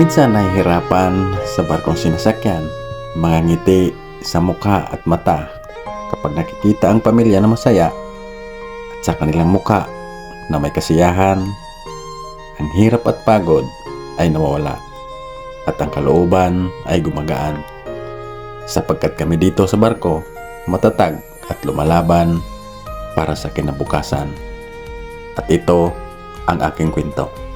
Minsan nahihirapan sa barkong sinasakyan, mga ngiti sa mukha at mata kapag nakikita ang pamilya na masaya at sa kanilang mukha na may kasiyahan, ang hirap at pagod ay nawawala at ang kalooban ay gumagaan. Sapagkat kami dito sa barko, matatag at lumalaban para sa kinabukasan. At ito ang aking kwento.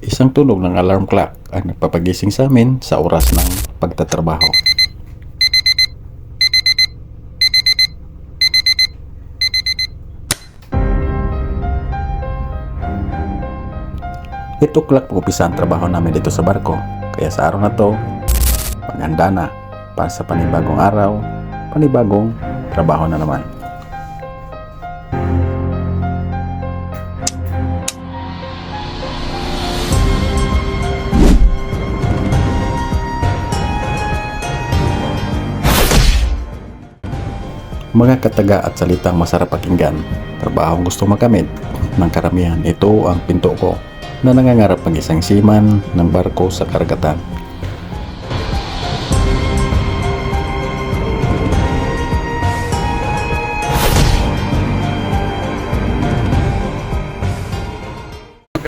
Isang tunog ng alarm clock ang nagpapagising sa amin sa oras ng pagtatrabaho. Ito o'clock umpisa ang trabaho namin dito sa barko. Kaya sa araw na to, maghanda na para sa panibagong araw, panibagong trabaho na naman. Mga kataga at salitang masarap pakinggan, trabahong gusto makamit ng karamihan. Ito ang pinto ko na nangangarap ang isang seaman ng barko sa karagatan.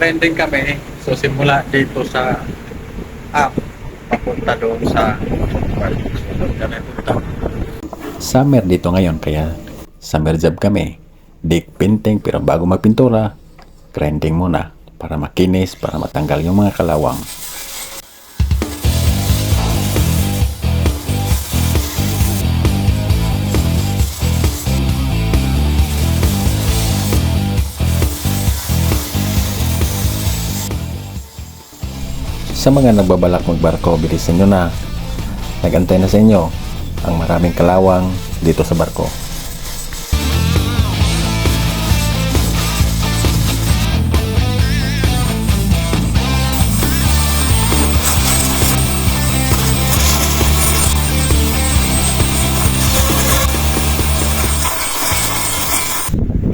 grinding kami. So simula dito sa up papunta doon sa punta. Summer dito ngayon kaya summer job kami. Dik painting pero bago magpintura, grinding muna para makinis, para matanggal yung mga kalawang. Sa mga nagbabalak magbarko, bilisan nyo na. Nagantay na sa inyo ang maraming kalawang dito sa barko.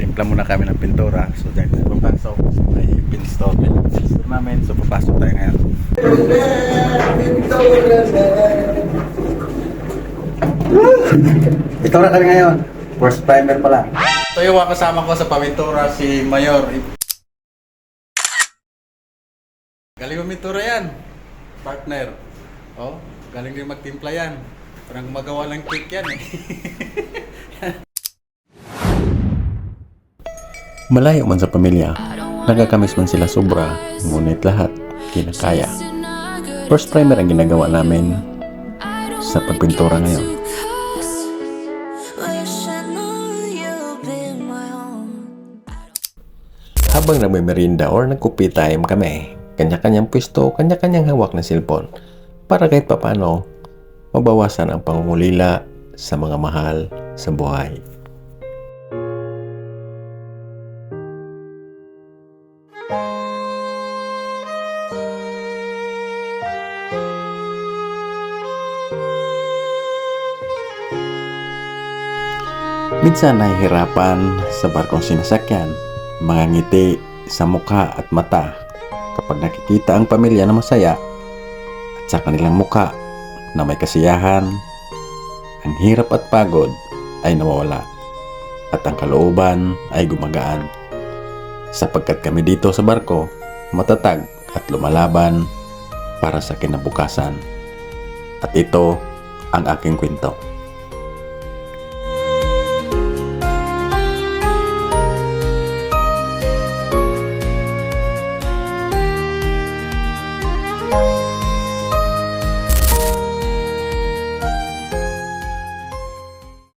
Timpla muna kami ng pintura. So dahil sa papasok, may pinstall namin. So papasok tayo ngayon. Ito na kami ngayon. First primer pa lang. Ito yung kasama ko sa pamintura si Mayor. Galing umintura yan. Partner. Oh, galing din magtimpla yan. Parang gumagawa ng cake yan eh. Malayo man sa pamilya, nagkakamis man sila sobra, ngunit lahat kinakaya. First primer ang ginagawa namin sa pagpintura ngayon. Habang nagmimerinda or nagkupi time kami, kanya-kanyang pwesto, kanya-kanyang hawak na cellphone para kahit papano mabawasan ang pangungulila sa mga mahal sa buhay. Minsan nahihirapan sa barkong sinasakyan, mga ngiti sa mukha at mata kapag nakikita ang pamilya na masaya at sa kanilang mukha na may kasiyahan, ang hirap at pagod ay nawawala at ang kalooban ay gumagaan. Sapagkat kami dito sa barko, matatag at lumalaban para sa kinabukasan. At ito ang aking kwento.